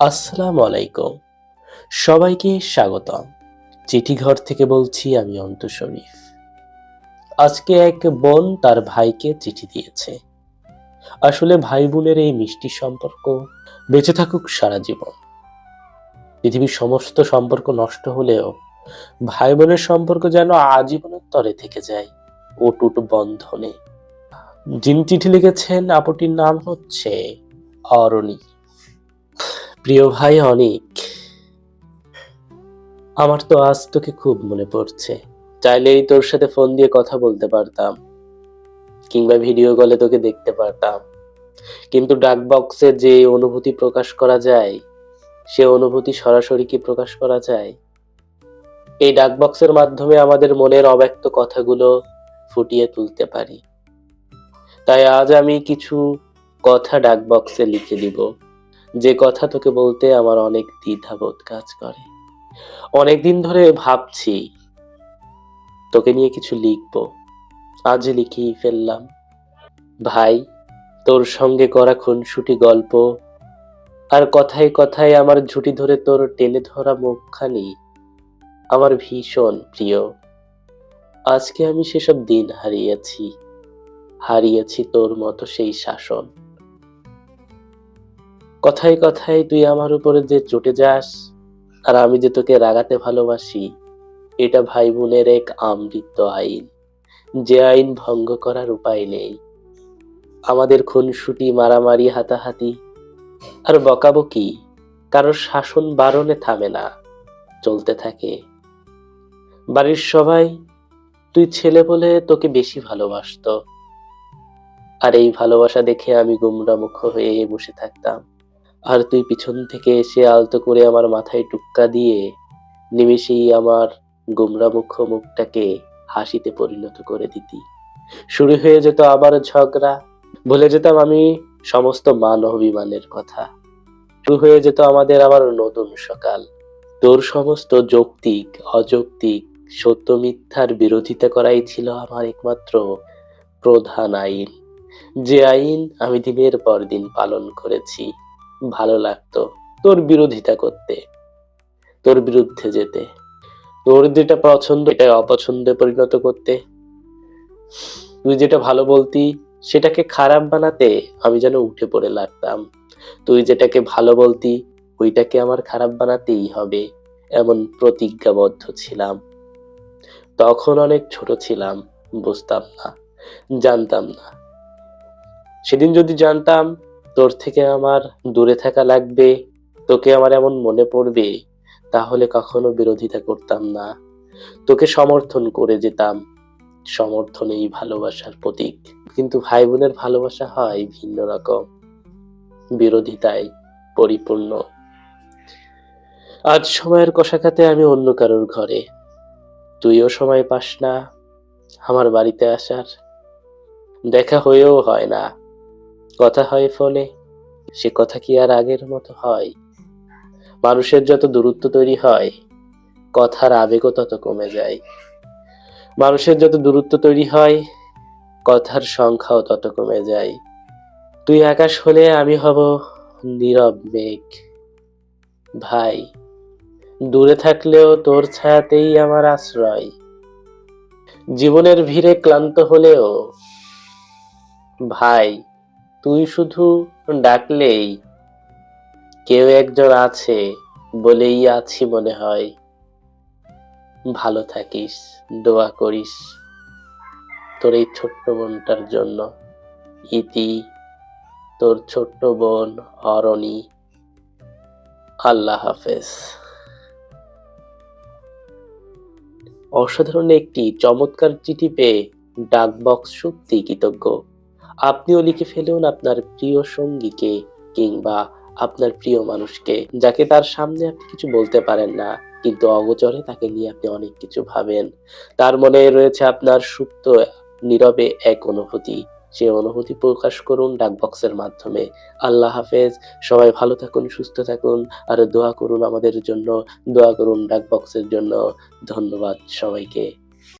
আসসালামু আলাইকুম। সবাইকে স্বাগতম। চিঠি ঘর থেকে বলছি আমি অন্ত শরীফ। আজকে এক বোন তার ভাইকে চিঠি দিয়েছে। আসলে ভাই বোনের এই মিষ্টি সম্পর্ক বেঁচে থাকুক সারা জীবন। পৃথিবীর সমস্ত সম্পর্ক নষ্ট হলেও ভাই বোনের সম্পর্ক যেন আজীবনের তরে থেকে যায় অটুট বন্ধনে। যিনি চিঠি লিখেছেন, আপুটির নাম হচ্ছে অরণি। প্রিয় ভাই অনিক, আমার তো আজ তোকে খুব মনে পড়ছে। চাইলেই তোর সাথে ফোন দিয়ে কথা বলতে পারতাম, কিংবা ভিডিও কলে তোকে দেখতে পারতাম। কিন্তু ডাক বক্সে যে অনুভূতি প্রকাশ করা যায়, সে অনুভূতি সরাসরি কি প্রকাশ করা যায়? এই ডাক বক্সের মাধ্যমে আমাদের মনের অব্যক্ত কথাগুলো ফুটিয়ে তুলতে পারি। তাই আজ আমি কিছু কথা ডাক বক্সে লিখে দিব। যে কথা তোকে বলতে আমার অনেক দ্বিধাবোধ কাজ করে। অনেকদিন ধরে ভাবছি, তোকে নিয়ে কিছু লিখব। আজ লিখেই ফেললাম। ভাই, তোর সঙ্গে করা খুনসুটি গল্প আর কথায় কথায় আমার ঝুটি ধরে তোর টেনে ধরা মুখখানি আমার ভীষণ প্রিয়। আজকে আমি সেসব দিন হারিয়েছি হারিয়েছি তোর মতো সেই শাসন। কথায় কথায় তুই আমার উপরে যে চটে যাস, আর আমি যে তোকে রাগাতে ভালোবাসি, এটা ভাই বোনের এক আমৃত্য আইন। যে আইন ভঙ্গ করার উপায় নেই। আমাদের খুনসুটি, মারামারি, হাতাহাতি, আর বকাবকি কারোর শাসন বারণে থামে না, চলতে থাকে। বাড়ির সবাই, তুই ছেলে বলে তোকে বেশি ভালোবাসতো। আর এই ভালোবাসা দেখে আমি গুমরা মুখ হয়ে বসে থাকতাম। আর তুই পিছন থেকে এসে আলতো করে আমার মাথায় টুক্কা দিয়ে নিমেষেই আমার গুমরা মুখ মুখটাকে হাসিতে পরিণত করে দিতি। শুরু হয়ে যেত আবার ঝগড়া। ভুলে যেতাম আমি সমস্ত মান অভিমানের কথা। শুরু হয়ে যেত আমাদের আবার নতুন সকাল। তোর সমস্ত যৌক্তিক, অযৌক্তিক, সত্য মিথ্যার বিরোধিতা করাই ছিল আমার একমাত্র প্রধান আইন। যে আইন আমি দিনের পর দিন পালন করেছি। ভালো লাগতো তোর বিরোধিতা করতে, তোর বিরুদ্ধে যেতে, তোর যেটা পছন্দ এটা অপছন্দে পরিণত করতে। তুই যেটা ভালো বলতি সেটাকে খারাপ বানাতে আমি যেন উঠে পড়ে লাগতাম। তুই যেটাকে ভালো বলতি ওইটাকে আমার খারাপ বানাতেই হবে এমন প্রতিজ্ঞাবদ্ধ ছিলাম। তখন অনেক ছোট ছিলাম, বুঝতাম না, জানতাম না। সেদিন যদি জানতাম তোর থেকে আমার দূরে থাকা লাগবে, তোকে আমার এমন মনে পড়বে, তাহলে কখনো বিরোধিতা করতাম না। তোকে সমর্থন করে যেতাম, সমর্থন এই ভালোবাসার প্রতীক। কিন্তু ভাই বোনের ভালোবাসা হয় ভিন্ন রকম, বিরোধিতায় পরিপূর্ণ। আজ সময়ের কষাখাতে আমি অন্য কারোর ঘরে। তুইও সময় পাস না, আমার বাড়িতে আসার। দেখা হয়েও হয় না। কথা হয় ফোনে সে কথা কি আর আগের মতো হয়? মানুষের যত দূরত্ব তৈরি হয়, কথার আবেগও তত কমে যায়। মানুষের যত দূরত্ব তৈরি হয়, কথার সংখ্যাও তত কমে যায়। তুই আকাশ হলে আমি হব নীরব মেঘ। ভাই, দূরে থাকলেও তোর ছায়াতেই আমার আশ্রয়। জীবনের ভিড়ে ক্লান্ত হলেও, ভাই তুই শুধু ডাকলেই কেউ একজন আছে বলেই আছি মনে হয়। ভালো থাকিস, দোয়া করিস তোর এই ছোট্ট বোনটার জন্য। ইতি, তোর ছোট্ট বোন অরণি। আল্লাহ হাফেজ। অসাধারণ একটি চমৎকার চিঠি পেয়ে ডাক বক্স সত্যি কৃতজ্ঞ। আপনিও লিখে ফেলুন আপনার প্রিয় সঙ্গীকে কিংবা আপনার প্রিয় মানুষকে, যাকে তার সামনে আপনি কিছু বলতে পারেন না, কিন্তু অগোচরে তাকে নিয়ে আপনি অনেক কিছু ভাবেন। তার মনে রয়েছে আপনার সুপ্ত, নীরবে এক অনুভূতি। সে অনুভূতি প্রকাশ করুন ডাক বক্সের মাধ্যমে। আল্লাহ হাফেজ। সবাই ভালো থাকুন, সুস্থ থাকুন, আর দোয়া করুন আমাদের জন্য, দোয়া করুন ডাক বক্সের জন্য। ধন্যবাদ সবাইকে।